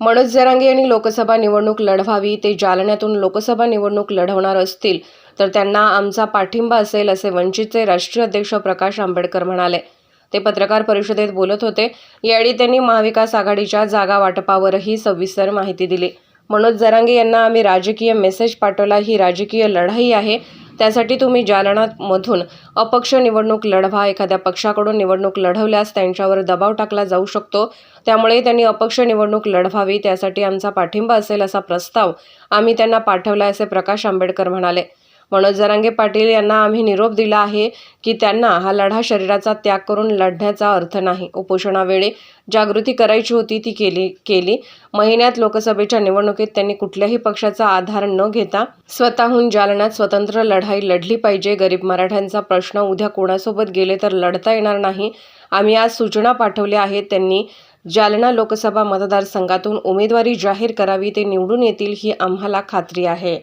मनोज जरांगे यांनी लोकसभा निवडणूक लढवावी ते जालन्यातून लोकसभा निवडणूक लढवणार असतील तर त्यांना आमचा पाठिंबा असेल असे वंचितचे राष्ट्रीय अध्यक्ष प्रकाश आंबेडकर म्हणाले. ते पत्रकार परिषदेत बोलत होते. यावेळी त्यांनी महाविकास आघाडीच्या जागा वाटपावरही सविस्तर माहिती दिली. मनोज जरांगे यांना आम्ही राजकीय मेसेज पाठवला. ही राजकीय लढाई आहे. त्यासाठी तुम्ही जालनामधून अपक्ष निवडणूक लढवा. एखाद्या पक्षाकडून निवडणूक लढवल्यास त्यांच्यावर दबाव टाकला जाऊ शकतो. त्यामुळे त्यांनी अपक्ष निवडणूक लढवावी. त्यासाठी आमचा पाठिंबा असेल असा प्रस्ताव आम्ही त्यांना पाठवला असे प्रकाश आंबेडकर म्हणाले. मनोज जरांगे पाटील यांना आम्ही निरोप दिला आहे की त्यांना हा लढा शरीराचा त्याग करून लढण्याचा अर्थ नाही. उपोषणावेळी जागृती करायची होती ती केली केली. महिन्यात लोकसभेच्या निवडणुकीत त्यांनी कुठल्याही पक्षाचा आधार न घेता स्वतःहून जालन्यात स्वतंत्र लढाई लढली पाहिजे. गरीब मराठ्यांचा प्रश्न उद्या कोणासोबत गेले तर लढता येणार नाही. आम्ही आज सूचना पाठवल्या आहेत. त्यांनी जालना लोकसभा मतदारसंघातून उमेदवारी जाहीर करावी ते निवडून येतील ही आम्हाला खात्री आहे.